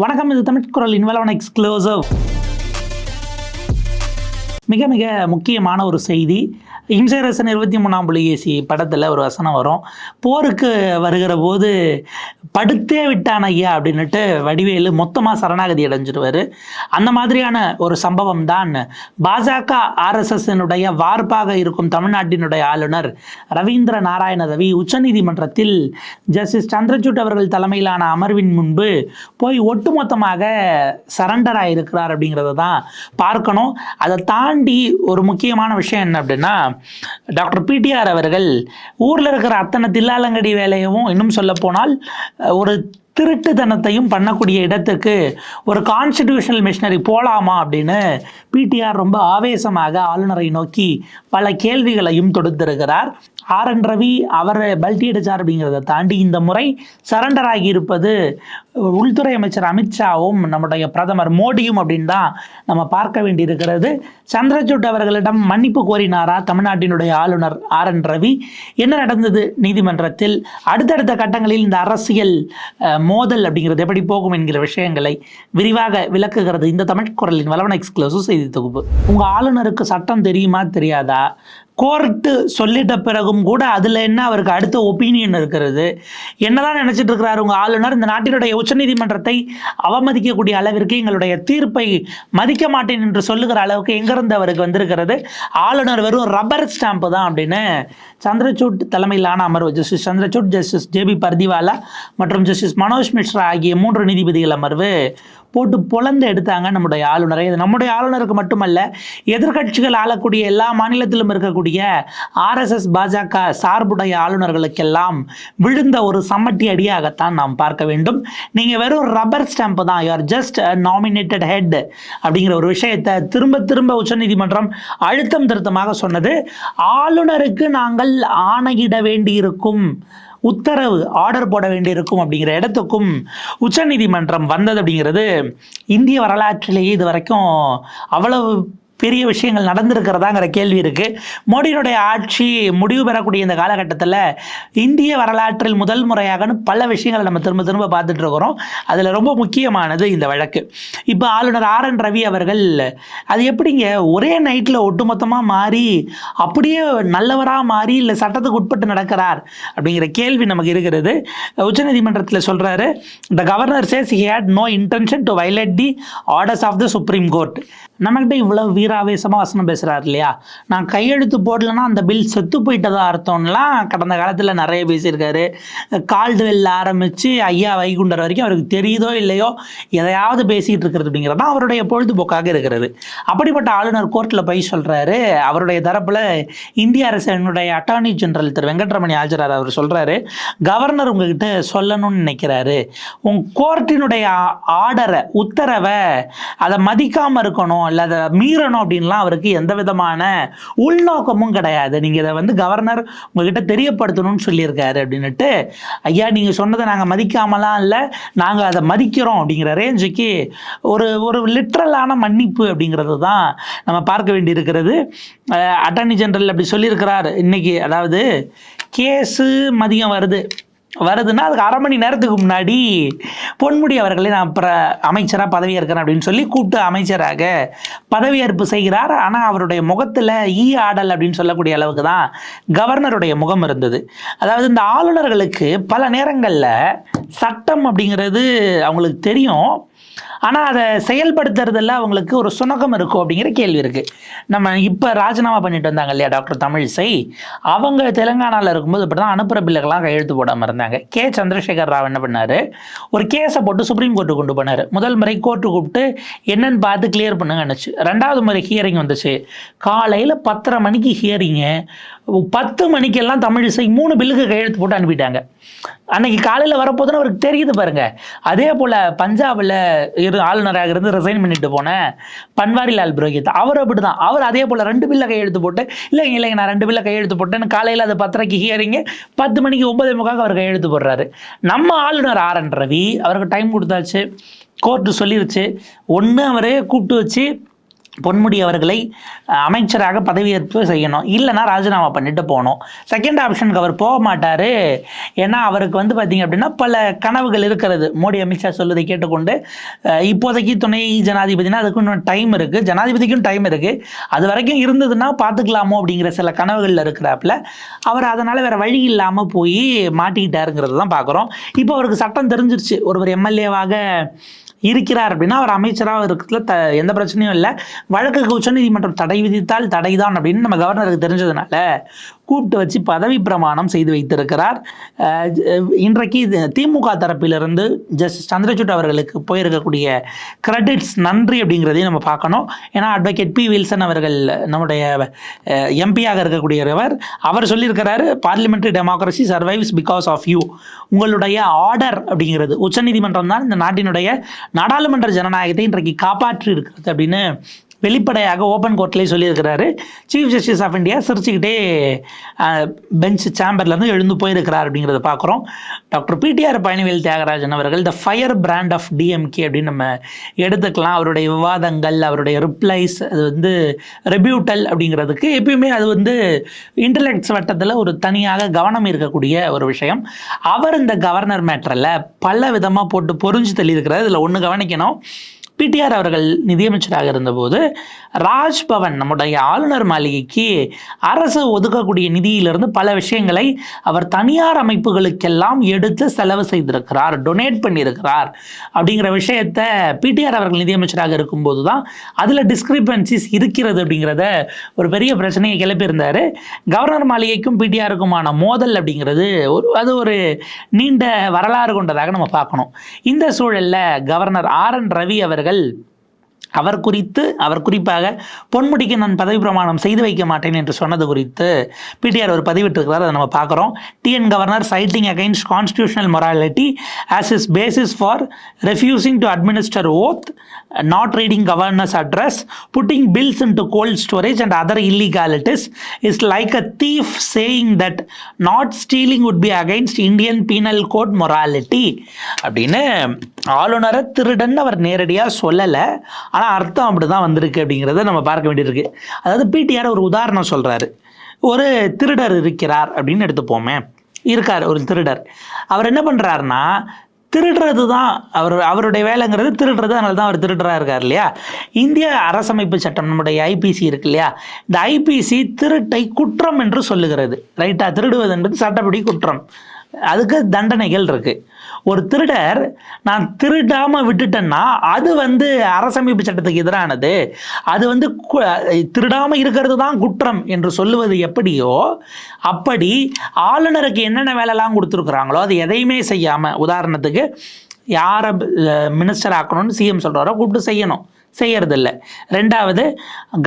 வணக்கம் இது தமிழ் குரல் இன்வலவன் எக்ஸ்க்ளூசிவ். மிக மிக முக்கியமான ஒரு செய்தி. இம்சரசன் இருபத்தி மூணாம் புலிகேசி படத்தில் ஒரு வசனம் வரும். போருக்கு வருகிற போது படுத்தே விட்டான் ஐயா அப்படின்னுட்டு வடிவேலு மொத்தமாக சரணாகதி அடைஞ்சிருவார். அந்த மாதிரியான ஒரு சம்பவம் தான் பாஜக ஆர்எஸ்எஸ்னுடைய வார்ப்பாக இருக்கும் தமிழ்நாட்டினுடைய ஆளுநர் ரவீந்திர நாராயண ரவி உச்சநீதிமன்றத்தில் ஜஸ்டிஸ் சந்திரசூட் அவர்கள் தலைமையிலான அமர்வின் முன்பு போய் ஒட்டுமொத்தமாக சரண்டர் ஆகியிருக்கிறார் அப்படிங்கிறத தான் பார்க்கணும். அதை தாண்டி ஒரு முக்கியமான விஷயம் என்ன அப்படின்னா டாக்டர் பிடிஆர் அவர்கள் ஊரில் இருக்கிற அத்தனை தில்லாலங்கடி வேலையவும் இன்னும் சொல்லப்போனால் போனால் ஒரு திருட்டுத்தனத்தையும் பண்ணக்கூடிய இடத்துக்கு ஒரு கான்ஸ்டிடியூஷனல் மிஷினரி போகலாமா அப்படின்னு பிடிஆர் ரொம்ப ஆவேசமாக ஆளுநரை நோக்கி பல கேள்விகளையும் தொடுத்திருக்கிறார். ஆர் என் ரவி அவர் பல்டி அடித்தார் அப்படிங்கிறத தாண்டி இந்த முறை சரண்டர் ஆகியிருப்பது உள்துறை அமைச்சர் அமித்ஷாவும் நம்முடைய பிரதமர் மோடியும் அப்படின்னு தான் நம்ம பார்க்க வேண்டியிருக்கிறது. சந்திரசூட் அவர்களிடம் மன்னிப்பு கோரினாரா தமிழ்நாட்டினுடைய ஆளுநர் ஆர் என் ரவி? என்ன நடந்தது நீதிமன்றத்தில்? அடுத்தடுத்த கட்டங்களில் இந்த அரசியல் மோதல் அப்படிங்கிறது எப்படி போகும் என்கிற விஷயங்களை விரிவாக விளக்குகிறது இந்த தமிழ் குரலின் வளவன எக்ஸ்க்ளூசிவ் செய்தி தொகுப்பு. உங்கள் ஆளுநருக்கு சட்டம் தெரியுமா தெரியாதா? கோர்ட்டு சொல்லிட்ட பிறகும் கூட அதில் என்ன அவருக்கு அடுத்த ஒப்பீனியன் இருக்கிறது? என்னதான் நினச்சிட்டு இருக்கிறார் உங்கள் ஆளுநர்? இந்த நாட்டினுடைய உச்சநீதிமன்றத்தை அவமதிக்கக்கூடிய அளவிற்கு எங்களுடைய தீர்ப்பை மதிக்க மாட்டேன் என்று சொல்லுகிற அளவுக்கு எங்கிருந்து அவருக்கு வந்திருக்கிறது? ஆளுநர் வெறும் ரப்பர் ஸ்டாம்ப்பு தான் அப்படின்னு சந்திரசூட் தலைமையிலான அமர்வு justice Chandrachud justice J P Pardiwala மற்றும் ஜஸ்டிஸ் மனோஜ் மிஸ்ரா ஆகிய மூன்று நீதிபதிகள் அமர்வு போட்டு பொழந்து எடுத்தாங்க நம்முடைய ஆளுநரை. இது நம்முடைய ஆளுநருக்கு மட்டுமல்ல எதிர்க்கட்சிகள் ஆளக்கூடிய எல்லா மாநிலத்திலும் இருக்கக்கூடிய ஆர்எஸ்எஸ் பாஜக சார்புடைய ஆளுநர்களுக்கெல்லாம் விழுந்த ஒரு சம்மட்டி அடியாகத்தான் நாம் பார்க்க வேண்டும். நீங்கள் வெறும் ரப்பர் ஸ்டாம்ப் தான். யூஆர் ஜஸ்ட் நாமினேட்டட் ஹெட் அப்படிங்கிற ஒரு விஷயத்தை திரும்ப திரும்ப உச்சநீதிமன்றம் அழுத்தம் திருத்தமாக சொன்னது. ஆளுநருக்கு நாங்கள் ஆணையிட வேண்டியிருக்கும். உத்தரவு ஆர்டர் போட வேண்டியிருக்கும் அப்படிங்கிற இடத்துக்கும் உச்சநீதிமன்றம் வந்தது அப்படிங்கிறது இந்திய வரலாற்றிலேயே இது வரைக்கும் அவ்வளவு பெரிய விஷயங்கள் நடந்திருக்கிறதாங்கிற கேள்வி இருக்குது மோடியினுடைய ஆட்சி முடிவு பெறக்கூடிய இந்த காலகட்டத்தில் இந்திய வரலாற்றில் முதல் முறையாகன்னு பல விஷயங்களை நம்ம திரும்ப திரும்ப பார்த்துட்டு இருக்கிறோம். அதில் ரொம்ப முக்கியமானது இந்த வழக்கு. இப்போ ஆளுநர் ஆர் என் ரவி அவர்கள் அது எப்படிங்க ஒரே நைட்டில் ஒட்டுமொத்தமாக மாறி அப்படியே நல்லவராக மாறி இல்லை சட்டத்துக்கு உட்பட்டு நடக்கிறார் அப்படிங்கிற கேள்வி நமக்கு இருக்கிறது. உச்சநீதிமன்றத்தில் சொல்கிறாரு the governor says he had no intention to violate the orders of the supreme court நம்மகிட்ட இவ்வளோ வீராவேசமாக வசனம் பேசுகிறார் இல்லையா? நான் கையெழுத்து போடலன்னா அந்த பில் செத்து போயிட்டதா அர்த்தம்லாம் கடந்த காலத்தில் நிறைய பேசியிருக்காரு. கால்டுவெல்ல ஆரம்பித்து ஐயா வைகுண்டர் வரைக்கும் அவருக்கு தெரியுதோ இல்லையோ எதையாவது பேசிகிட்டு இருக்கிறது அப்படிங்கிறது தான் அவருடைய பொழுதுபோக்காக இருக்கிறது. அப்படிப்பட்ட ஆளுநர் கோர்ட்டில் போய் சொல்கிறாரு அவருடைய தரப்பில் இந்திய அரசனுடைய அட்டார்னி ஜெனரல் திரு வெங்கட்ரமணி ஆஜரார் அவர் சொல்கிறாரு கவர்னர் உங்ககிட்ட சொல்லணும்னு நினைக்கிறாரு. உன் கோர்ட்டினுடைய ஆர்டரை உத்தரவை அதை மதிக்காமல் இருக்கணும். இல்லை அதை மீறணும் அப்படின்லாம் அவருக்கு எந்த விதமான உள்நோக்கமும் கிடையாது. நீங்கள் இதை வந்து கவர்னர் உங்ககிட்ட தெரியப்படுத்தணும்னு சொல்லியிருக்காரு அப்படின்னுட்டு ஐயா நீங்கள் சொன்னதை நாங்கள் மதிக்காமலாம் இல்லை நாங்கள் அதை மதிக்கிறோம் அப்படிங்கிற ரேஞ்சுக்கு ஒரு ஒரு லிட்ரலான மன்னிப்பு அப்படிங்கிறது தான் நம்ம பார்க்க வேண்டியிருக்கிறது. அட்டர்னி ஜெனரல் அப்படி சொல்லியிருக்கிறார். இன்னைக்கு அதாவது கேஸு மதியம் வருது. வருதுன்னா அதுக்கு அரை மணி நேரத்துக்கு முன்னாடி பொன்முடி அவர்களை நான் பிற அமைச்சராக பதவியேற்கிறேன் அப்படின்னு சொல்லி கூப்பிட்டு அமைச்சராக பதவியேற்பு செய்கிறார். ஆனால் அவருடைய முகத்தில் ஈ ஆடல் அப்படின்னு சொல்லக்கூடிய அளவுக்கு தான் கவர்னருடைய முகம் இருந்தது. அதாவது இந்த ஆளுநர்களுக்கு பல நேரங்களில் சட்டம் அப்படிங்கிறது அவங்களுக்கு தெரியும். ஆனால் அதை செயல்படுத்துறதுல அவங்களுக்கு ஒரு சுணக்கம் இருக்கும் அப்படிங்கிற கேள்வி இருக்குது நம்ம இப்போ ராஜினாமா பண்ணிட்டு வந்தாங்க இல்லையா டாக்டர் தமிழிசை? அவங்க தெலுங்கானாவில் இருக்கும்போது இப்படி தான் அனுப்புகிற பிள்ளைகள்லாம் கையெழுத்து போடாமல் இருந்தாங்க. கே. சந்திரசேகர் ராவ் என்ன பண்ணார்? ஒரு கேஸை போட்டு சுப்ரீம் கோர்ட்டு கொண்டு போனார். முதல் முறை கோர்ட்டு கூப்பிட்டு என்னன்னு பார்த்து கிளியர் பண்ணுங்கன்னுச்சு ரெண்டாவது முறை ஹியரிங் வந்துச்சு. காலையில் பத்தரை மணிக்கு ஹியரிங்கு பத்து மணிக்கெல்லாம் தமிழிசை மூணு பில்லுக்கு கையெழுத்து போட்டு அனுப்பிட்டாங்க. அன்னைக்கு காலையில் வரப்போதுன்னு அவருக்கு தெரியுது பாருங்க. அதே போல் பஞ்சாபில் இரு ஆளுநராக இருந்து ரிசைன் பண்ணிட்டு போன பன்வாரிலால் புரோஹித் அவர் அப்படி தான் அவர் அதே போல் ரெண்டு பில்லை கையெழுத்து போட்டு இல்லைங்க இல்லைங்க நான் ரெண்டு பில்லை கையெழுத்து போட்டேன்னு காலையில் அது பத்தரைக்கு ஹியரிங்கு பத்து மணிக்கு ஒன்பதே முக்காக அவர் கையெழுத்து போடுறாரு. நம்ம ஆளுநர் ஆர். என். ரவி அவருக்கு டைம் கொடுத்தாச்சு. கோர்ட்டு சொல்லிருச்சு. ஒன்று அவரே கூப்பிட்டு வச்சு பொன்முடி அவர்களை அமைச்சராக பதவியேற்பு செய்யணும். இல்லைன்னா ராஜினாமா பண்ணிட்டு போகணும். செகண்ட் ஆப்ஷனுக்கு அவர் போக மாட்டார். ஏன்னா அவருக்கு வந்து பார்த்திங்க அப்படின்னா பல கனவுகள் இருக்கிறது. மோடி அமித்ஷா சொல்வதை கேட்டுக்கொண்டு இப்போதைக்கு துணை ஜனாதிபதினா அதுக்கு இன்னும் டைம் இருக்குது ஜனாதிபதிக்கும் டைம் இருக்குது அது வரைக்கும் இருந்ததுன்னா பார்த்துக்கலாமோ அப்படிங்கிற சில கனவுகளில் இருக்கிறாப்புல அவர் அதனால் வேறு வழி இல்லாமல் போய் மாட்டிக்கிட்டாருங்கிறது தான் பார்க்குறோம் இப்போ அவருக்கு சட்டம் தெரிஞ்சிருச்சு. ஒருவர் எம்எல்ஏவாக இருக்கிறார் அப்படின்னா அவர் அமைச்சராக இருக்கிறதுல த எந்த பிரச்சனையும் இல்லை. வழக்குக்கு உச்சநீதிமன்றம் தடை விதித்தால் தடைதான் அப்படின்னு நம்ம கவர்னருக்கு தெரிஞ்சதுனால கூப்பிட்டு வச்சு பதவி பிரமாணம் செய்து வைத்திருக்கிறார். இன்றைக்கு இது திமுக தரப்பிலிருந்து ஜஸ்டிஸ் சந்திரசூட் அவர்களுக்கு போயிருக்கக்கூடிய கிரெடிட்ஸ் நன்றி அப்படிங்கிறதையும் நம்ம பார்க்கணும். ஏன்னா அட்வொகேட் பி வில்சன் அவர்கள் நம்முடைய எம்பியாக இருக்கக்கூடியவர். அவர் சொல்லியிருக்கிறாரு parliamentary democracy survives because of you உங்களுடைய ஆர்டர் அப்படிங்கிறது உச்சநீதிமன்றம் தான் இந்த நாட்டினுடைய நாடாளுமன்ற ஜனநாயகத்தை இன்றைக்கு காப்பாற்றி இருக்கிறது அப்படின்னு வெளிப்படையாக ஓப்பன் கோர்ட்லேயே சொல்லியிருக்கிறாரு. சீஃப் ஜஸ்டிஸ் ஆஃப் இந்தியா சிரிச்சுக்கிட்டே பெஞ்ச் சேம்பர்லேருந்து எழுந்து போயிருக்கிறார் அப்படிங்கிறத பார்க்குறோம் doctor P T R Palanivel Thiagarajan அவர்கள் the firebrand of D M K அப்படின்னு நம்ம எடுத்துக்கலாம். அவருடைய விவாதங்கள் அவருடைய ரிப்ளைஸ் அது வந்து ரெபியூட்டல் அப்படிங்கிறதுக்கு எப்பயுமே அது வந்து இன்டலெக்ட்ஸ் வட்டத்தில் ஒரு தனியாக கவனம் இருக்கக்கூடிய ஒரு விஷயம். அவர் இந்த கவர்னர் மேட்டரில் பல விதமாக போட்டு பொறிஞ்சு தள்ளியிருக்கிறார். இதில் ஒன்று கவனிக்கணும். பிடிஆர் அவர்கள் நிதியமைச்சராக இருந்தபோது ராஜ்பவன் நம்முடைய ஆளுநர் மாளிகைக்கு அரசு ஒதுக்கக்கூடிய நிதியிலிருந்து பல விஷயங்களை அவர் தனியார் அமைப்புகளுக்கெல்லாம் எடுத்து செலவு செய்திருக்கிறார் டொனேட் பண்ணியிருக்கிறார் அப்படிங்கிற விஷயத்த பிடிஆர் அவர்கள் நிதியமைச்சராக இருக்கும்போது தான் அதில் டிஸ்கிரிபன்சிஸ் இருக்கிறது அப்படிங்கிறத ஒரு பெரிய பிரச்சனையை கிளப்பியிருந்தார். கவர்னர் மாளிகைக்கும் பிடிஆருக்குமான மோதல் அப்படிங்கிறது ஒரு அது ஒரு நீண்ட வரலாறு கொண்டதாக நம்ம பார்க்கணும். இந்த சூழலில் கவர்னர் ஆர் என் ரவி அவர்கள் القلب. அவர் குறித்து அவர் குறிப்பாக பொன்முடிக்கு நான் பதவி பிரமாணம் செய்து வைக்க மாட்டேன் என்று சொன்னது குறித்து பிடிஆர் ஒரு பதிவிட்டிருக்கிறார் அதை நம்ம பார்க்குறோம். T N governor citing against constitutional morality as is basis for refusing to administer oath not reading governor's address putting bills into cold storage and other illegalities is like a thief saying that not stealing would be against Indian penal code morality அப்படின்னு ஆளுநரை திருடன் அவர் நேரடியாக சொல்லலை. ஆனால் அர்த்தம் அப்படி தான் வந்திருக்கு அப்படிங்கிறத நம்ம பார்க்க வேண்டியிருக்கு. அதாவது பிடிஆர் ஒரு உதாரணம் சொல்கிறாரு ஒரு திருடர் இருக்கிறார் அப்படின்னு எடுத்துப்போமே. இருக்கார் ஒரு திருடர். அவர் என்ன பண்ணுறாருன்னா திருடுறது தான் அவர் அவருடைய வேலைங்கிறது திருடுறது அதனால தான் அவர் திருடராக இருக்கார் இல்லையா? இந்திய அரசமைப்பு சட்டம் நம்முடைய ஐபிசி இருக்கு இல்லையா? இந்த ஐபிசி திருட்டை குற்றம் என்று சொல்லுகிறது. ரைட்டாக திருடுவது என்பது சட்டப்படி குற்றம். அதுக்கு தண்டனைகள் இருக்குது ஒரு திருடர் நான் திருடாமல் விட்டுட்டேன்னா அது வந்து அரசமைப்பு சட்டத்துக்கு எதிரானது. அது வந்து திருடாமல் இருக்கிறது தான் குற்றம் என்று சொல்லுவது எப்படியோ அப்படி ஆளுநருக்கு என்னென்ன வேலைலாம் கொடுத்துருக்குறாங்களோ அது எதையுமே செய்யாமல் உதாரணத்துக்கு யாரை மினிஸ்டர் ஆக்கணும்னு சிஎம் சொல்கிறாரோ கூப்பிட்டு செய்யணும். செய்யறதில்ல. ரெண்டாவது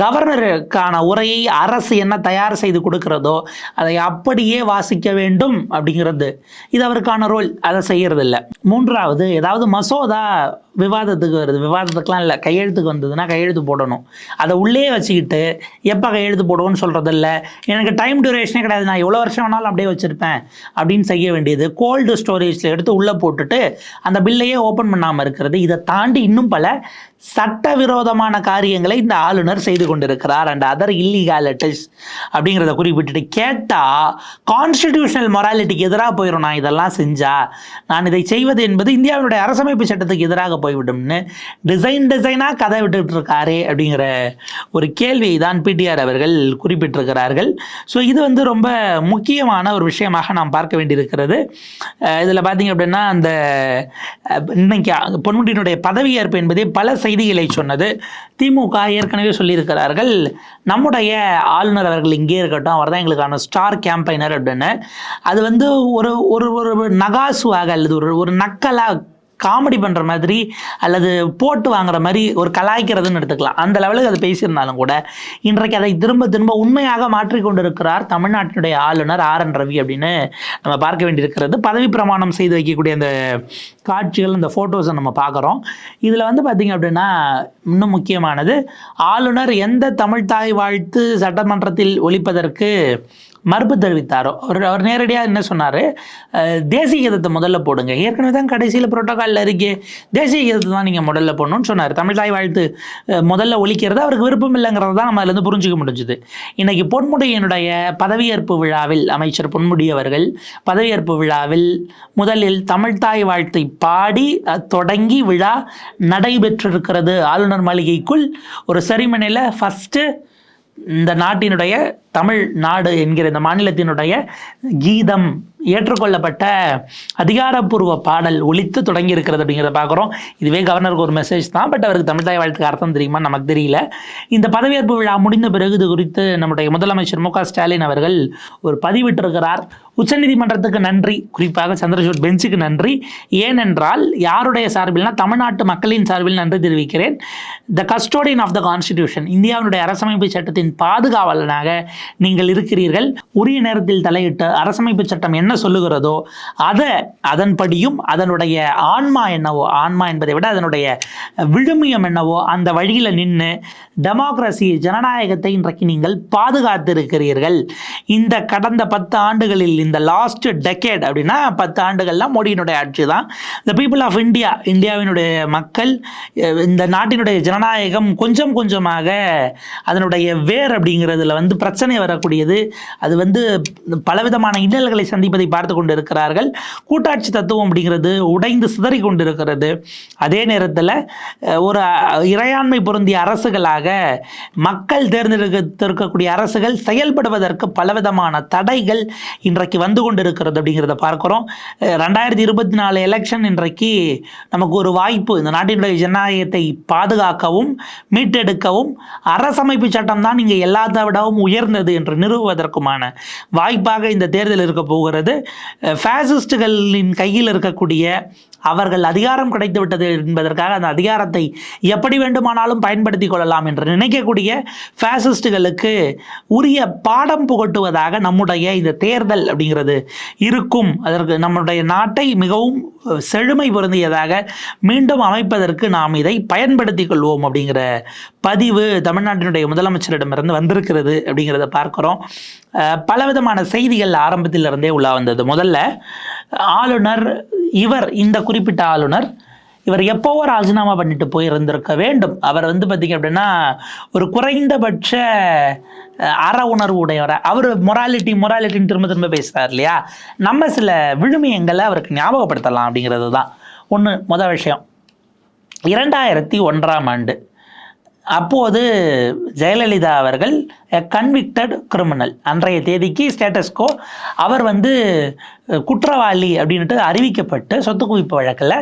கவர்னருக்கான உரையை அரசு என்ன தயார் செய்து கொடுக்கிறதோ அதை அப்படியே வாசிக்க வேண்டும் அப்படிங்கிறது. இது அவருக்கான ரோல் அதை செய்யறதில்ல. மூன்றாவது ஏதாவது மசோதா விவாதத்துக்கு வருது. விவாதத்துக்குலாம் இல்லை கையெழுத்துக்கு வந்ததுன்னா கையெழுத்து போடணும். அதை உள்ளே வச்சுக்கிட்டு எப்போ கையெழுத்து போடுவோன்னு சொல்கிறதில்ல எனக்கு டைம் டியூரேஷனே கிடையாது. நான் எவ்வளோ வருஷம் வேணாலும் அப்படியே வச்சுருப்பேன் அப்படின்னு செய்ய வேண்டியது. கோல்டு ஸ்டோரேஜில் எடுத்து உள்ளே போட்டுட்டு அந்த பில்லையே ஓப்பன் பண்ணாமல் இருக்கிறது. இதை தாண்டி இன்னும் பல சட்டவிரோதமான காரியங்களை இந்த ஆளுநர் செய்து கொண்டிருக்கிறார். அண்ட் அதர் இல்லீகாலிட்டிஸ் அப்படிங்கிறத குறிப்பிட்டுட்டு கேட்டால் கான்ஸ்டிடியூஷனல் மொராலிட்டிக்கு எதிராக போயிடும் நான் இதெல்லாம் செஞ்சா நான் இதை செய்வது என்பது இந்தியாவினுடைய அரசமைப்பு சட்டத்துக்கு எதிராக போய்விடும்னு டிசைன் டிசைனாக கதை விட்டுட்டு இருக்காரே அப்படிங்கிற ஒரு கேள்வியை தான் பிடிஆர் அவர்கள் குறிப்பிட்டிருக்கிறார்கள். ஸோ இது வந்து ரொம்ப முக்கியமான ஒரு விஷயமாக நாம் பார்க்க வேண்டியிருக்கிறது. இதில் பார்த்தீங்க அப்படின்னா அந்த இன்னைக்கு பொன்முடியினுடைய பதவியேற்பு என்பதே பல செய்திகளை சொன்னது திமுக ஏற்கனவே சொல்லியிருக்கிறார்கள். நம்முடைய ஆளுநர் அவர்கள் இங்கே இருக்கட்டும் அவர் தான் எங்களுக்கான ஸ்டார் கேம்பைனர் அப்படின்னு. அது வந்து ஒரு ஒரு ஒரு நகாசுவாக அல்லது ஒரு ஒரு நக்கலாக காமெடி பண்ணுற மாதிரி அல்லது போட்டு வாங்குற மாதிரி ஒரு கலாய்க்கிறதுன்னு எடுத்துக்கலாம். அந்த லெவலுக்கு அது பேசியிருந்தாலும் கூட இன்றைக்கு அதை திரும்ப திரும்ப உண்மையாக மாற்றிக்கொண்டிருக்கிறார் தமிழ்நாட்டினுடைய ஆளுநர் ஆர் என் ரவி அப்படின்னு நம்ம பார்க்க வேண்டியிருக்கிறது. பதவி பிரமாணம் செய்து வைக்கக்கூடிய அந்த காட்சிகள் இந்த ஃபோட்டோஸை நம்ம பார்க்குறோம். இதில் வந்து பார்த்திங்க அப்படின்னா இன்னும் முக்கியமானது ஆளுநர் எந்த தமிழ் தாய் வாழ்த்து சட்டமன்றத்தில் ஒழிப்பதற்கு மறுப்பு தெரிவித்தாரோ அவர் அவர் நேரடியாக என்ன சொன்னார்? தேசிய கீதத்தை முதல்ல போடுங்க. ஏற்கனவே தான் கடைசியில் புரோட்டோகாலில் இருக்கே. தேசிய கீதத்தை தான் நீங்கள் முதல்ல போடணும்னு சொன்னார். தமிழ் தாய் வாழ்த்து முதல்ல ஒழிக்கிறது அவருக்கு விருப்பம் இல்லைங்கிறது தான் நம்ம அதுலேருந்து புரிஞ்சுக்க முடிஞ்சுது. இன்றைக்கி பொன்முடியினுடைய பதவியேற்பு விழாவில் அமைச்சர் பொன்முடி அவர்கள் பதவியேற்பு விழாவில் முதலில் தமிழ்தாய் வாழ்த்தை பாடி தொடங்கி விழா நடைபெற்றிருக்கிறது. ஆளுநர் மாளிகைக்குள் ஒரு செரிமனியில் ஃபஸ்ட்டு இந்த நாட்டினுடைய தமிழ் நாடு என்கிற இந்த மாநிலத்தினுடைய கீதம் ஏற்றுக்கொள்ளப்பட்ட அதிகாரப்பூர்வ பாடல் ஒழித்து தொடங்கி இருக்கிறது அப்படிங்கிறத பார்க்குறோம். இதுவே கவர்னருக்கு ஒரு மெசேஜ் தான். பட் அவருக்கு தமிழ்தாய் வாழ்த்துக்கு அர்த்தம் தெரியுமா நமக்கு தெரியல. இந்த பதவியேற்பு விழா முடிந்த பிறகு இது குறித்து நம்முடைய முதலமைச்சர் மு ஸ்டாலின் அவர்கள் ஒரு பதிவிட்டிருக்கிறார். உச்சநீதிமன்றத்துக்கு நன்றி. குறிப்பாக சந்திரசூட் பெஞ்சுக்கு நன்றி. ஏனென்றால் யாருடைய சார்பில்னா தமிழ்நாட்டு மக்களின் சார்பில் நன்றி தெரிவிக்கிறேன். The custodian of the constitution இந்தியாவினுடைய அரசமைப்பு சட்டத்தின் பாதுகாவலனாக நீங்கள் இருக்கிறீர்கள். உரிய நேரத்தில் தலையிட்டு அரசமைப்பு சட்டம் என்ன என்ன சொல்லுகிறதோ அதை அதன்படியும் அதனுடைய ஆன்மா என்னவோ ஆன்மா என்பதை விட அதனுடைய விழுமியம் என்னவோ அந்த வழியில் நின்று டெமோக்ரஸி ஜனநாயகத்தை இன்றைக்கு நீங்கள் பாதுகாத்திருக்கிறீர்கள். இந்த கடந்த பத்து ஆண்டுகளில் இந்த லாஸ்ட் டெக்கேட் அப்படின்னா பத்து ஆண்டுகள்லாம் மோடியினுடைய ஆட்சி தான். த பீப்புள் ஆஃப் இந்தியா இந்தியாவினுடைய மக்கள் இந்த நாட்டினுடைய ஜனநாயகம் கொஞ்சம் கொஞ்சமாக அதனுடைய வேர் அப்படிங்கிறதுல வந்து பிரச்சனை வரக்கூடியது. அது வந்து பலவிதமான இன்னல்களை சந்திப்பதை பார்த்து கொண்டு இருக்கிறார்கள் கூட்டாட்சி தத்துவம் அப்படிங்கிறது உடைந்து சிதறி கொண்டிருக்கிறது. அதே நேரத்தில் ஒரு இறையாண்மை பொருந்திய அரசுகளாக மக்கள் தேர்ந்தெடுத்திருக்கக்கூடிய அரசுகள் செயல்படுவதற்கு பலவிதமான தடைகள் இன்றைக்கு வந்து கொண்டிருக்கிறது அப்படிங்கிறத பார்க்குறோம். ரெண்டாயிரத்தி இருபத்தி நாலு எலெக்ஷன் இன்றைக்கு நமக்கு ஒரு வாய்ப்பு. இந்த நாட்டினுடைய ஜனநாயகத்தை பாதுகாக்கவும் மீட்டெடுக்கவும் அரசமைப்பு சட்டம் தான் இங்கே எல்லாத்தை விடவும் உயர்ந்தது என்று நிறுவுவதற்குமான வாய்ப்பாக இந்த தேர்தல் இருக்க போகிறது. அஹ், ஃபேசிஸ்டுகளின் கையில் இருக்கக்கூடிய அவர்கள் அதிகாரம் கிடைத்து விட்டது என்பதற்காக அந்த அதிகாரத்தை எப்படி வேண்டுமானாலும் பயன்படுத்தி கொள்ளலாம் என்று நினைக்கக்கூடிய ஃபேசிஸ்டுகளுக்கு உரிய பாடம் புகட்டுவதாக நம்முடைய இந்த தேர்தல் அப்படிங்கிறது இருக்கும். அதற்கு நம்முடைய நாட்டை மிகவும் செழுமை பொருந்தியதாக மீண்டும் அமைப்பதற்கு நாம் இதை பயன்படுத்திக் கொள்வோம் அப்படிங்கிற பதிவு தமிழ்நாட்டினுடைய முதலமைச்சரிடமிருந்து வந்திருக்கிறது அப்படிங்கிறத பார்க்குறோம். பலவிதமான செய்திகள் ஆரம்பத்தில் இருந்தே உலா வந்தது. முதல்ல ஆளுநர் இவர் இந்த குறிப்பிட்ட ஆளுநர் இவர் எப்போவோ ராஜினாமா பண்ணிட்டு போயிருந்திருக்க வேண்டும். அவர் வந்து பார்த்திங்க அப்படின்னா ஒரு குறைந்தபட்ச அற உணர்வு உடையவர். அவர் மொராலிட்டி மொராலிட்டின்னு திரும்ப திரும்ப பேசுகிறார் இல்லையா? நம்ம சில விழுமியங்களை அவருக்கு ஞாபகப்படுத்தலாம் அப்படிங்கிறது தான் ஒன்று முதல் விஷயம். இரண்டாயிரத்தி ஒன்றாம் ஆண்டு அப்போது ஜெயலலிதா அவர்கள் கன்விக்டட் கிரிமினல் அன்றைய தேதிக்கு ஸ்டேட்டஸ்கோ அவர் வந்து குற்றவாளி அப்படின்ட்டு அறிவிக்கப்பட்டு சொத்து குவிப்பு வழக்கில்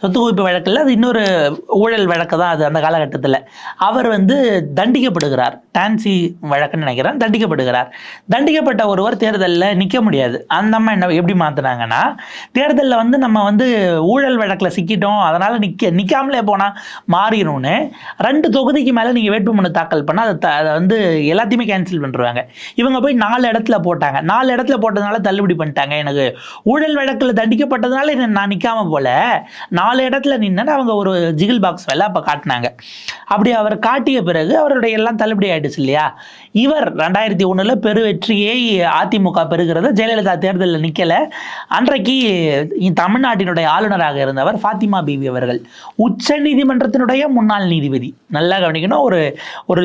சொத்து குவிப்பு வழக்கில் அது இன்னொரு ஊழல் வழக்கு தான் அது அந்த காலகட்டத்தில். அவர் வந்து தண்டிக்கப்படுகிறார். டான்சி வழக்குன்னு நினைக்கிறேன். தண்டிக்கப்படுகிறார். தண்டிக்கப்பட்ட ஒருவர் தேர்தலில் நிற்க முடியாது. அந்த அம்மா என்ன எப்படி மாற்றினாங்கன்னா தேர்தலில் வந்து நம்ம வந்து ஊழல் வழக்கில் சிக்கிட்டோம். அதனால் நிற்க நிற்காமலே போனால் மாறிடும்னு ரெண்டு தொகுதிக்கு மேலே நீங்கள் வேட்புமனு தாக்கல் பண்ணால் அதை த- அதை வந்து எல்லாத்தையுமே கேன்சல் பண்ணிருவாங்க. இவங்க போய் நாலு இடத்துல போட்டாங்க. நாலு இடத்துல போட்டதுனால தள்ளுபடி பண்ணிட்டாங்க. எனக்கு ஊழல் வழக்கில் தண்டிக்கப்பட்டதுனால நான் நிற்காம போல நாலு இடத்துல நின்று அவங்க ஒரு ஜிகில் பாக்ஸ் வேலை அப்போ காட்டினாங்க. அப்படி அவர் காட்டிய பிறகு அவருடைய எல்லாம் தள்ளுபடி ஆயிடுச்சு இல்லையா? இவர் ரெண்டாயிரத்தி ஒன்றில் பெரு வெற்றியை அதிமுக பெறுகிறத ஜெயலலிதா தேர்தலில் நிற்கலை அன்றைக்கு தமிழ்நாட்டினுடைய ஆளுநராக இருந்தவர் ஃபாத்திமா பிபி அவர்கள். உச்ச நீதிமன்றத்தினுடைய முன்னாள் நீதிபதி. நல்லா கவனிக்கணும் ஒரு ஒரு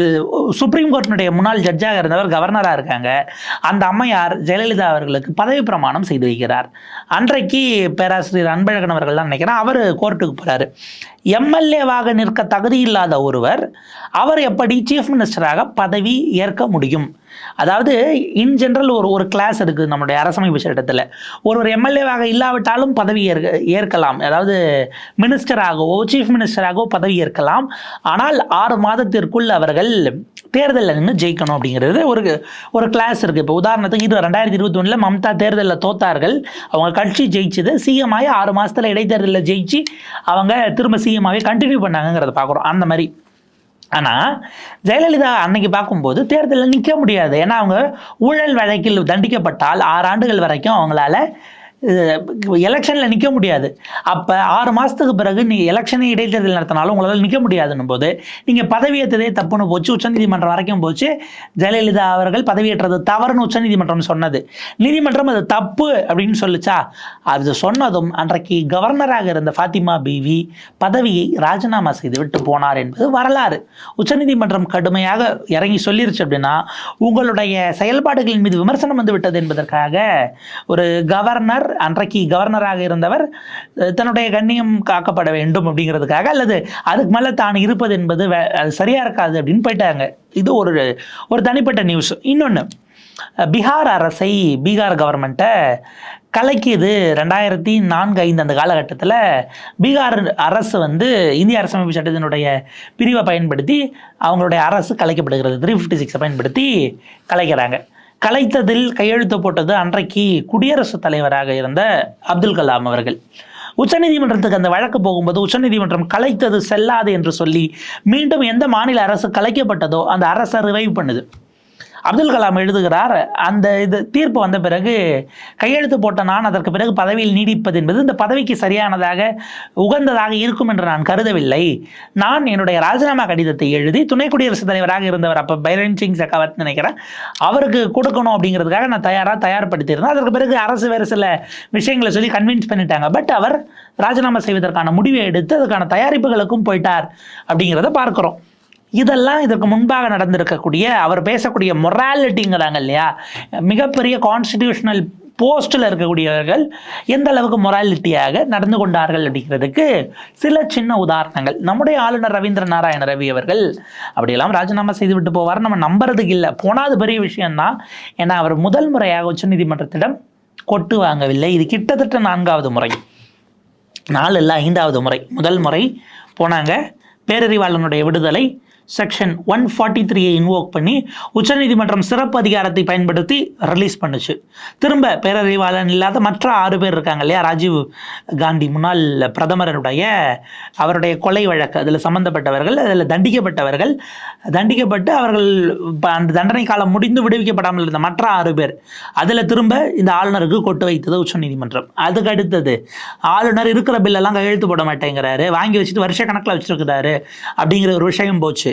சுப்ரீம் கோர்ட்டினுடைய முன்னாள் ஜட்ஜாக இருந்தவர் கவர்னராக இருக்காங்க. அந்த அம்மையார் ஜெயலலிதா அவர்களுக்கு பதவி பிரமாணம் செய்து வைக்கிறார். அன்றைக்கு பேராசிரியர் அன்பழகன் அவர்கள் தான் நினைக்கிறேன் அவர் கோர்ட்டுக்கு போகிறாரு எம்எல்ஏவாக நிற்க தகுதி இல்லாத ஒருவர் அவர் எப்படி சீஃப் மினிஸ்டராக பதவி ஏற்க முடியும்? அதாவது இன் ஜென்ரல் ஒரு ஒரு கிளாஸ் இருக்குது நம்முடைய அரசமைப்பு சட்டத்தில். ஒரு எம்எல்ஏவாக இல்லாவிட்டாலும் பதவி ஏற்க ஏற்கலாம். அதாவது மினிஸ்டராகவோ சீஃப் மினிஸ்டராகவோ பதவி ஏற்கலாம். ஆனால் ஆறு மாதத்திற்குள் அவர்கள் தேர்தலில் நின்று ஜெயிக்கணும் அப்படிங்கிறது ஒரு ஒரு கிளாஸ் இருக்குது இப்போ உதாரணத்துக்கு இது ரெண்டாயிரத்தி இருபத்தி ஒன்றில் மம்தா தேர்தலில் தோத்தார்கள். அவங்க கட்சி ஜெயிச்சது. சிஎம் ஆகி ஆறு மாதத்தில் இடைத்தேர்தலில் ஜெயிச்சு அவங்க திரும்ப சிஎம் ஆகி கண்டினியூ பண்ணாங்கங்கிறத பார்க்குறோம் அந்த மாதிரி. ஆனால் ஜெயலலிதா அன்னைக்கு பார்க்கும்போது தேர்தலில் நிற்க முடியாது. ஏன்னா அவங்க ஊழல் வழக்கில் தண்டிக்கப்பட்டால் ஆறு ஆண்டுகள் வரைக்கும் அவங்களால எலெக்ஷனில் நிற்க முடியாது. அப்போ ஆறு மாதத்துக்கு பிறகு நீ எலெக்ஷனை இடைத்தேர்தல் நடத்தினாலும் உங்களால் நிற்க முடியாதுன்னும் போது நீங்கள் பதவியேற்றதே தப்புன்னு போச்சு உச்சநீதிமன்றம் வரைக்கும் போச்சு. ஜெயலலிதா அவர்கள் பதவியேற்றது தவறுன்னு உச்சநீதிமன்றம் சொன்னது. நீதிமன்றம் அது தப்பு அப்படின்னு சொல்லுச்சா? அது சொன்னதும் அன்றைக்கு கவர்னராக இருந்த ஃபாத்திமா பிவி பதவியை ராஜினாமா செய்து விட்டு போனார் என்பது வரலாறு. உச்சநீதிமன்றம் கடுமையாக இறங்கி சொல்லிருச்சு அப்படின்னா உங்களுடைய செயல்பாடுகளின் மீது விமர்சனம் வந்து விட்டது என்பதற்காக ஒரு கவர்னர் அன்றைக்கு கவர்னராக இருந்தவர் தன்னுடைய கண்ணியம் காக்கப்பட வேண்டும் அப்படிங்கிறதுக்காக அல்லது அதுக்கு மேலே தான் இருப்பது என்பது வே- அது சரியாக இருக்காது அப்படின்னு போயிட்டாங்க. இது ஒரு ஒரு தனிப்பட்ட நியூஸ் இன்னொன்று பீகார் அரசை பீகார் கவர்மெண்ட்டை கலைக்குது ரெண்டாயிரத்தி நான்கு ஐந்து அந்த காலகட்டத்தில் பீகார் அரசு வந்து இந்திய அரசமைப்பு சட்டத்தினுடைய பிரிவை பயன்படுத்தி அவங்களுடைய அரசு கலைக்கப்படுகிறது. த்ரீ ஃபிஃப்டி சிக்ஸை பயன்படுத்தி கலைக்கிறாங்க. கலைத்ததில் கையெழுத்து போட்டது அன்றைக்கு குடியரசுத் தலைவராக இருந்த அப்துல் கலாம் அவர்கள். உச்சநீதிமன்றத்துக்கு அந்த வழக்கு போகும்போது உச்சநீதிமன்றம் கலைத்தது செல்லாது என்று சொல்லி மீண்டும் எந்த மாநில அரசு கலைக்கப்பட்டதோ அந்த அரசை ரிவைவ் பண்ணுது. அப்துல் கலாம் எழுதுகிறார் அந்த இது தீர்ப்பு வந்த பிறகு கையெழுத்து போட்ட நான் அதற்கு பிறகு பதவியில் நீடிப்பது என்பது இந்த பதவிக்கு சரியானதாக உகந்ததாக இருக்கும் என்று நான் கருதவில்லை. நான் என்னுடைய ராஜினாமா கடிதத்தை எழுதி துணை குடியரசுத் தலைவராக இருந்தவர் அப்போ பைரன் சிங் செகாவத் நினைக்கிறேன் அவருக்கு கொடுக்கணும் அப்படிங்கிறதுக்காக நான் தயாராக தயார்படுத்தியிருந்தேன். அதற்கு பிறகு அரசு வேறு சில விஷயங்களை சொல்லி கன்வின்ஸ் பண்ணிட்டாங்க. பட் அவர் ராஜினாமா செய்வதற்கான முடிவை எடுத்து அதுக்கான தயாரிப்புகளுக்கும் போயிட்டார் அப்படிங்கிறத பார்க்குறோம். இதெல்லாம் இதற்கு முன்பாக நடந்திருக்கக்கூடிய அவர் பேசக்கூடிய மொராலிட்டிங்கிறாங்க இல்லையா? மிகப்பெரிய கான்ஸ்டிடியூஷனல் போஸ்ட்டில் இருக்கக்கூடியவர்கள் எந்த அளவுக்கு மொராலிட்டியாக நடந்து கொண்டார்கள் அப்படிங்கிறதுக்கு சில சின்ன உதாரணங்கள். நம்முடைய ஆளுநர் ரவீந்திர நாராயண ரவி அவர்கள் அப்படியெல்லாம் ராஜினாமா செய்து விட்டு போவார். நம்ம நம்புறதுக்கு இல்லை. போனாது பெரிய விஷயம்தான். ஏன்னா அவர் முதல் முறையாக உச்சநீதிமன்றத்திடம் கொட்டு வாங்கவில்லை. இது கிட்டத்தட்ட நான்காவது முறை. நாலு இல்லை ஐந்தாவது முறை. முதல் முறை போனாங்க. பேரறிவாளனுடைய விடுதலை செக்ஷன் ஒன் ஃபார்ட்டி த்ரீயை இன்வோக் பண்ணி உச்சநீதிமன்றம் சிறப்பு அதிகாரத்தை பயன்படுத்தி ரிலீஸ் பண்ணுச்சு. திரும்ப பேரறிவாளன் இல்லாத மற்ற ஆறு பேர் இருக்காங்க இல்லையா? ராஜீவ் காந்தி முன்னாள் பிரதமருடைய அவருடைய கொலை வழக்கு அதில் சம்பந்தப்பட்டவர்கள் அதில் தண்டிக்கப்பட்டவர்கள் தண்டிக்கப்பட்டு அவர்கள் அந்த தண்டனை காலம் முடிந்து விடுவிக்கப்படாமல் இருந்த மற்ற ஆறு பேர் அதில் திரும்ப இந்த ஆளுநருக்கு கொட்டு வைத்தது உச்சநீதிமன்றம். அதுக்கு அடுத்தது ஆளுநர் இருக்கிற பில்லெல்லாம் கையெழுத்து போட மாட்டேங்கிறாரு வாங்கி வச்சுட்டு வருஷ கணக்கில் வச்சுருக்கிறாரு அப்படிங்கிற ஒரு விஷயம் போச்சு.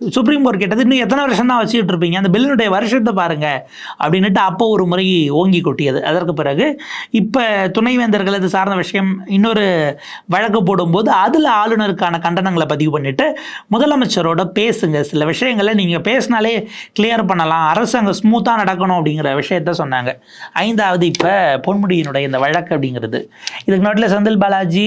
சுப்ரீம் கோர்ட் கேட்டது இன்னும் எத்தனை வருஷம் தான் வச்சுக்கிட்டு இருப்பீங்க அந்த பில்லினுடைய வருஷத்தை பாருங்க. அப்படின்ட்டு அப்போ ஒரு முறை ஓங்கி கொட்டியது. அதற்கு பிறகு இப்போ துணைவேந்தர்கள் அது சார்ந்த விஷயம் இன்னொரு வழக்கு போடும்போது அதில் ஆளுநருக்கான கண்டனங்களை பதிவு பண்ணிட்டு முதலமைச்சரோட பேசுங்க. சில விஷயங்களை நீங்கள் பேசினாலே கிளியர் பண்ணலாம். அரசு அங்கே ஸ்மூத்தாக நடக்கணும். அப்படிங்கிற விஷயத்த சொன்னாங்க. ஐந்தாவது இப்போ பொன்முடியினுடைய இந்த வழக்கு அப்படிங்கிறது. இதுக்கு நாட்டில் செந்தில் பாலாஜி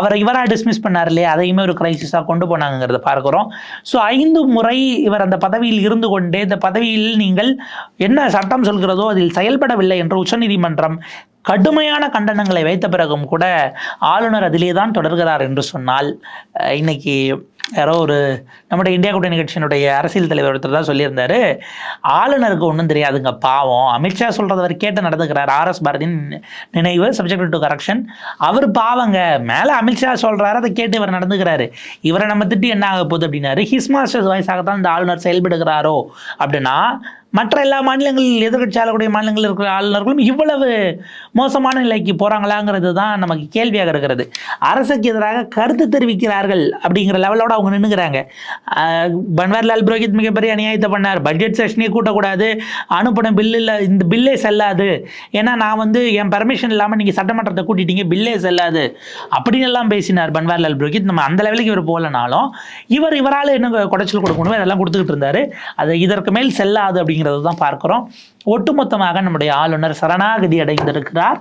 அவரை இவராக டிஸ்மிஸ் பண்ணார் இல்லையா? அதையுமே ஒரு கிரைசிஸாக கொண்டு போனாங்கிறத பார்க்குறோம். ஸோ ஐந்து முறை இவர் அந்த பதவியில் இருந்து கொண்டே இந்த பதவியில் நீங்கள் என்ன சட்டம் சொல்கிறதோ அதில் செயல்படவில்லை என்று உச்சநீதிமன்றம் கடுமையான கண்டனங்களை வைத்த பிறகும் கூட ஆளுநர் அதிலே தான் தொடர்கிறார் என்று சொன்னால் இன்னைக்கு யாரோ ஒரு நம்முடைய இந்தியா கூட்டணி கட்சியினுடைய அரசியல் தலைவர் ஒருத்தர் தான் சொல்லியிருந்தார் ஆளுநருக்கு ஒன்றும் தெரியாதுங்க பாவம். அமித்ஷா சொல்கிறத அவர் கேட்டு நடந்துக்கிறார். ஆர்எஸ் பாரதியின் நினைவு சப்ஜெக்ட் டு கரெக்ஷன் அவர் பாவங்க. மேலே அமித்ஷா சொல்கிறாரு அதை கேட்டு இவர் நடந்துக்கிறாரு. இவரை நம்ம திட்டி என்ன ஆக போகுது அப்படின்னாரு. ஹிஸ் மாஸ்டர்ஸ் வாய்ஸாகத்தான் இந்த ஆளுநர் செயல்படுகிறாரோ அப்படின்னா மற்ற எல்லா மாநிலங்களில் எதிர்கட்சி ஆளக்கூடிய மாநிலங்களில் இருக்கிற ஆளுநர்களும் இவ்வளவு மோசமான நிலைக்கு போகிறாங்களாங்கிறது தான் நமக்கு கேள்வியாக இருக்கிறது. அரசுக்கு எதிராக கருத்து தெரிவிக்கிறார்கள் அப்படிங்கிற லெவலோட அவங்க நின்றுக்கிறாங்க பன்வாரிலால் புரோஹித் மிகப்பெரிய அநியாயத்தை பண்ணார். பட்ஜெட் செஷனே கூட்டக்கூடாது. அனுப்பின பில்லில் இந்த பில்லே செல்லாது. ஏன்னா நான் வந்து என் பர்மிஷன் இல்லாமல் நீங்கள் சட்டமன்றத்தை கூட்டிட்டீங்க பில்லே செல்லாது. அப்படின்னு எல்லாம் பேசினார் பன்வாரிலால் புரோஹித். நம்ம அந்த லெவலுக்கு இவர் போகலனாலும் இவர் இவரால் என்ன குடைச்சல் கொடுக்கணும் அதெல்லாம் கொடுத்துக்கிட்டு இருந்தார். அது இதற்கு மேல் செல்லாது அப்படிங்கிறது தான் பார்க்குறோம். ஒட்டுமொத்தமாக நம்முடைய ஆளுநர் சரணாகதி அடைந்திருக்கிறார்.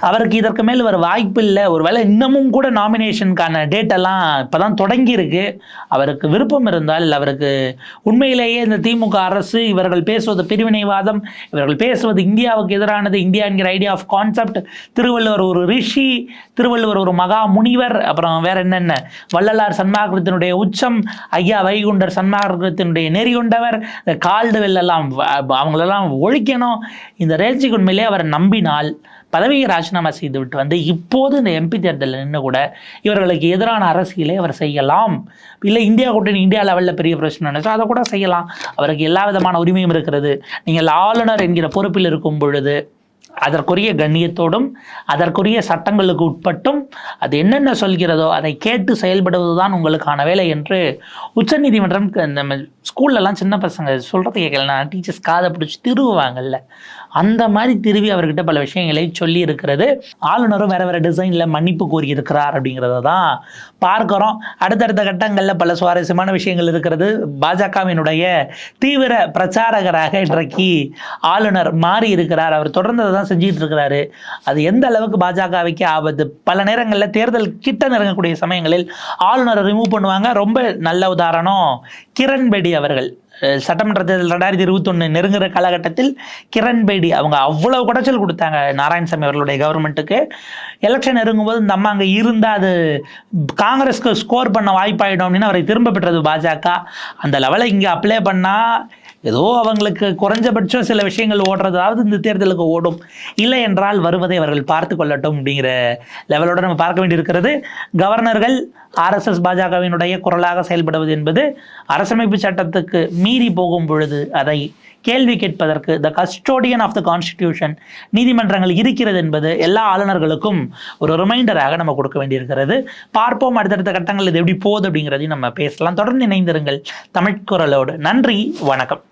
அவருக்கு இதற்கு மேல் வர வாய்ப்பு இல்லை. ஒருவேளை இன்னமும் கூட நாமினேஷனுக்கான டேட்டெல்லாம் இப்போ தான் தொடங்கியிருக்கு. அவருக்கு விருப்பம் இருந்தால் அவருக்கு உண்மையிலேயே இந்த திமுக அரசு இவர்கள் பேசுவது பிரிவினைவாதம் இவர்கள் பேசுவது இந்தியாவுக்கு எதிரானது. இந்தியா என்கிற ஐடியா ஆஃப் கான்செப்ட் திருவள்ளுவர் ஒரு ரிஷி திருவள்ளுவர் ஒரு மகா முனிவர் அப்புறம் வேற என்னென்ன? வள்ளலார் சன்மார்க்கத்தினுடைய உச்சம் ஐயா வைகுண்டர் சன்மார்க்கத்தினுடைய நெறி கொண்டவர் இந்த கால்டுவெல் எல்லாம் வ- அவங்களெல்லாம் ஒழிக்கணும். இந்த ரேஞ்சுக்கு உண்மையிலே அவரை நம்பினால் பதவியை ராஜினாமா செய்துவிட்டு வந்து இப்போது இந்த எம்பி தேர்தலில் நின்று கூட இவர்களுக்கு எதிரான அரசியலை அவர் செய்யலாம். இல்லை இந்தியா கூட்டணி இந்தியா லெவலில் பெரிய பிரச்சனை நினைச்சா அதை கூட செய்யலாம். அவருக்கு எல்லா விதமான உரிமையும் இருக்கிறது. நீங்கள் ஆளுநர் என்கிற பொறுப்பில் இருக்கும் பொழுது அதற்குரிய கண்ணியத்தோடும் அதற்குரிய சட்டங்களுக்கு உட்பட்டும் அது என்னென்ன சொல்கிறதோ அதை கேட்டு செயல்படுவதுதான் உங்களுக்கான வேலை என்று உச்சநீதிமன்றம் இந்த நம்ம ஸ்கூல்லலாம் சின்ன பசங்க சொல்கிறது கேட்கலன்னா டீச்சர்ஸ் காதை பிடிச்சி திருவுவாங்கல்ல. அந்த மாதிரி திருவி அவர்கிட்ட பல விஷயங்களை சொல்லி இருக்கிறது ஆளுநரும் வேறு வேறு டிசைனில் மன்னிப்பு கோரியிருக்கிறார் அப்படிங்கிறத தான் பார்க்குறோம். அடுத்தடுத்த கட்டங்களில் பல சுவாரஸ்யமான விஷயங்கள் இருக்கிறது. பாஜகவினுடைய தீவிர பிரச்சாரகராக இன்றைக்கு ஆளுநர் மாறி இருக்கிறார் அவர் தொடர்ந்து தான் தான் செஞ்சிட்டு இருக்கிறாரு. அது எந்த அளவுக்கு பாஜகவுக்கு ஆபத்து? பல நேரங்களில் தேர்தல் கிட்ட நெருங்கக்கூடிய சமயங்களில் ஆளுநரை ரிமூவ் பண்ணுவாங்க. ரொம்ப நல்ல உதாரணம் கிரண்பேடி அவர்கள். சட்டமன்ற தேர்தல் ரெண்டாயிரத்தி இருபத்தொன்று நெருங்குற காலகட்டத்தில் கிரண்பேடி அவங்க அவ்வளவு குடைச்சல் கொடுத்தாங்க நாராயணசாமி அவர்களுடைய கவர்மெண்ட்டுக்கு எலெக்ஷன் நெருங்கும்போது இந்த அம்மா அங்கே இருந்தால் அது காங்கிரஸ்க்கு ஸ்கோர் பண்ண வாய்ப்பாயிடும் அப்படின்னு அவரை திரும்ப பெற்றது பாஜக. அந்த லெவலை இங்கே அப்ளை பண்ணால் ஏதோ அவங்களுக்கு குறைஞ்சபட்சம் சில விஷயங்கள் ஓடுறதாவது இந்த தேர்தலுக்கு ஓடும். இல்லை என்றால் வருவதை அவர்கள் பார்த்து கொள்ளட்டும் அப்படிங்கிற லெவலோட நம்ம பார்க்க வேண்டியிருக்கிறது. கவர்னர்கள் ஆர்எஸ்எஸ் பாஜகவினுடைய குரலாக செயல்படுவது என்பது அரசமைப்பு சட்டத்துக்கு மீறி போகும் பொழுது அதை கேள்வி கேட்பதற்கு the custodian of the constitution நீதிமன்றங்கள் இருக்கிறது என்பது எல்லா ஆளுநர்களுக்கும் ஒரு ரிமைண்டராக நம்ம கொடுக்க வேண்டியிருக்கிறது. பார்ப்போம் அடுத்தடுத்த கட்டங்கள் இது எப்படி போகுது அப்படிங்கிறதையும் நம்ம பேசலாம். தொடர்ந்து இணைந்திருங்கள். தமிழ் குரலோடு. நன்றி. வணக்கம்.